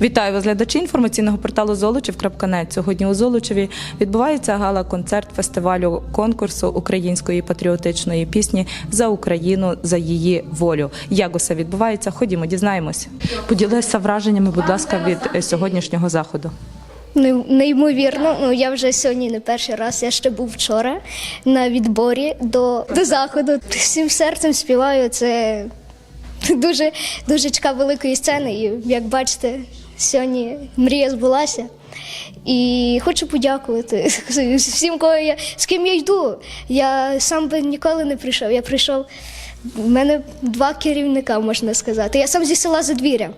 Вітаю вас, глядачі інформаційного порталу Золочів.нет. Сьогодні у Золочеві відбувається гала-концерт фестивалю конкурсу української патріотичної пісні за Україну за її волю. Як усе відбувається? Ходімо, дізнаємось. Поділися враженнями, будь ласка, від е, сьогоднішнього заходу. Не- Неймовірно, ну я вже сьогодні не перший раз. Я ще був вчора на відборі до, до заходу. Всім серцем співаю. Це дуже дуже чекав великої сцени. І як бачите, сьогодні мрія збулася. І хочу подякувати всім, кого я з ким я йду. Я сам би ніколи не прийшов. Я прийшов. У мене два керівника, можна сказати. Я сам зі села Задвір'я.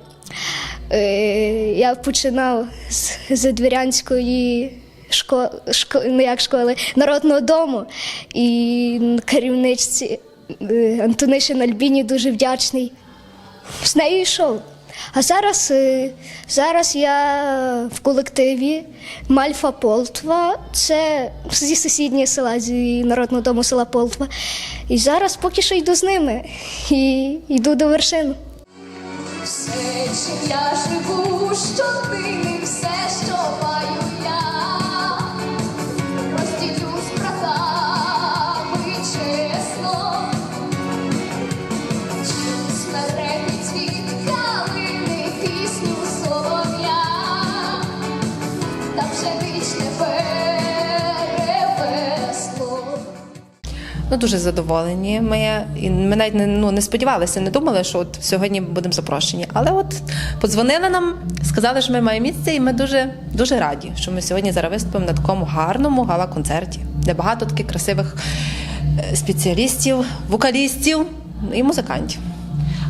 Е, Я починав з Задвірянської школи, шко, ну як школи, народного дому. І керівничці е, Антонишин Альбіні дуже вдячний. З нею йшов. А зараз, е, зараз я в колективі Мальфа Полтва, це зі сусіднього села, зі народного дому села Полтва. І зараз поки що йду з ними і йду до вершин. Все, чим я живу, що все, не маю Ну, дуже задоволені. Ми, і ми навіть не, ну, не сподівалися, не думали, що от сьогодні будемо запрошені. Але от подзвонили нам, сказали, що ми маємо місце, і ми дуже, дуже раді, що ми сьогодні зараз виступимо на такому гарному гала-концерті, де багато таких красивих е, спеціалістів, вокалістів і музикантів.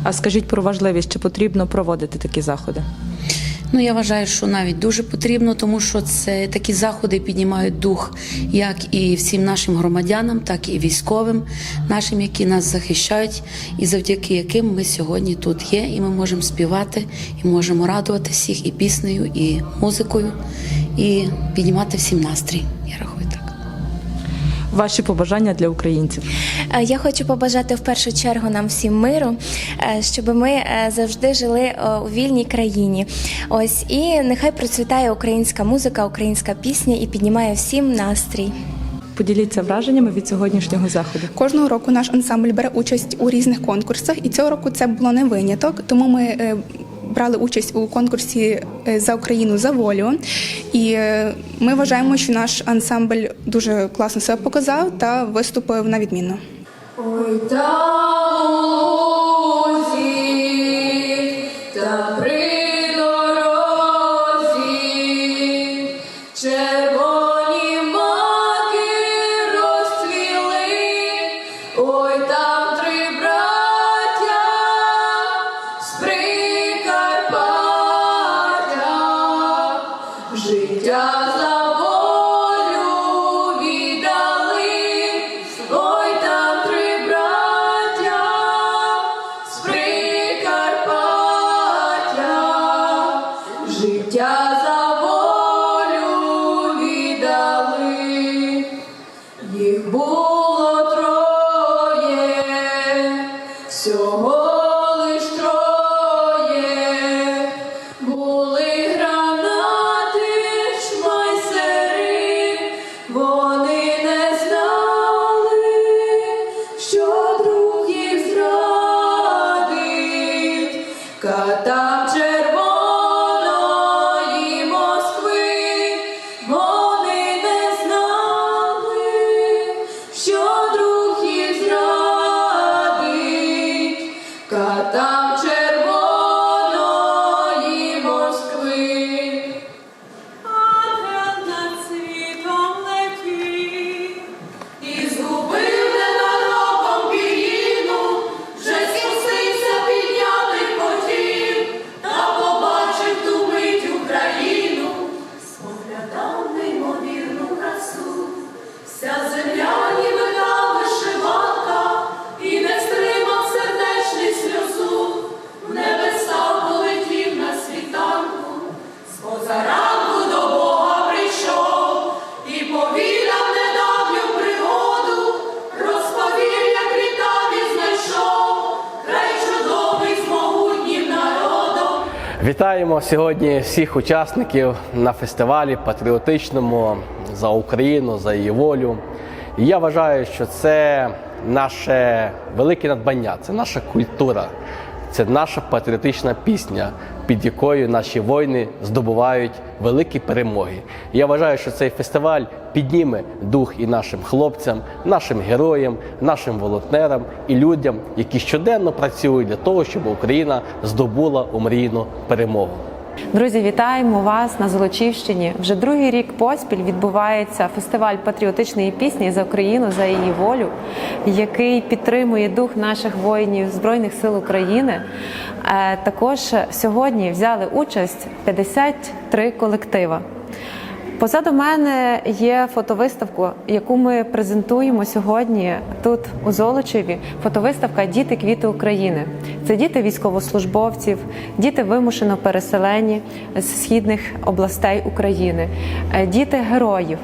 А скажіть про важливість, чи потрібно проводити такі заходи? Ну, я вважаю, що навіть дуже потрібно, тому що це такі заходи піднімають дух як і всім нашим громадянам, так і військовим нашим, які нас захищають, і завдяки яким ми сьогодні тут є, і ми можемо співати, і можемо радувати всіх і піснею, і музикою, і піднімати всім настрій. Я рахую так. Ваші побажання для українців. Е, Я хочу побажати в першу чергу нам всім миру, е, щоб ми е, завжди жили у вільній країні. Ось і нехай процвітає українська музика, українська пісня і піднімає всім настрій. Поділіться враженнями від сьогоднішнього заходу. Кожного року наш ансамбль бере участь у різних конкурсах, і цього року це було не виняток. Тому ми брали участь у конкурсі за Україну за волю. І ми вважаємо, що наш ансамбль дуже класно себе показав та виступив на відмінно. Ой, лузі та дорозі червоні маки розцвіли, ой, там три браття з життя зрадить, Вітаємо сьогодні всіх учасників на фестивалі патріотичному за Україну, за її волю. І я вважаю, що це наше велике надбання, це наша культура, це наша патріотична пісня, під якою наші воїни здобувають великі перемоги. Я вважаю, що цей фестиваль підніме дух і нашим хлопцям, нашим героям, нашим волонтерам і людям, які щоденно працюють для того, щоб Україна здобула омрійну перемогу. Друзі, вітаємо вас на Золочівщині. Вже другий рік поспіль відбувається фестиваль патріотичної пісні за Україну за її волю, який підтримує дух наших воїнів Збройних сил України. Е, Також сьогодні взяли участь 53 колектива. Позаду мене є фотовиставка, яку ми презентуємо сьогодні тут у Золочеві. Фотовиставка Діти квіти України. Це діти військовослужбовців, діти вимушено переселені з східних областей України, е, діти героїв.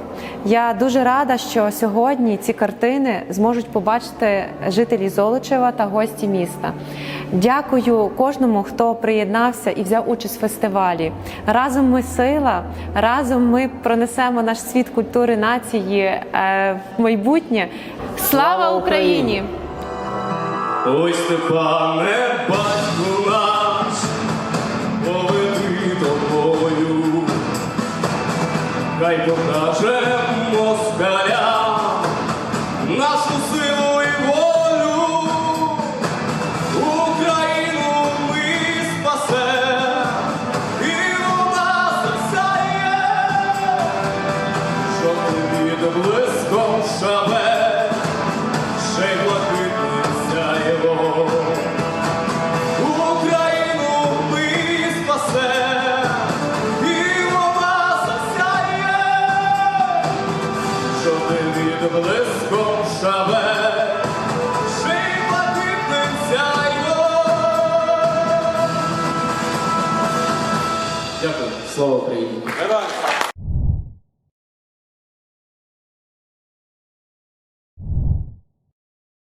Я дуже рада, що сьогодні ці картини зможуть побачити жителі Золочева та гості міста. Дякую кожному, хто приєднався і взяв участь в фестивалі. Разом ми сила, разом ми пронесемо наш світ культури нації е, в майбутнє. Слава Україні! Ой, Степане, батьку наш, поведи тобою, хай покаже Дякую. Слава Україні! Героям слава!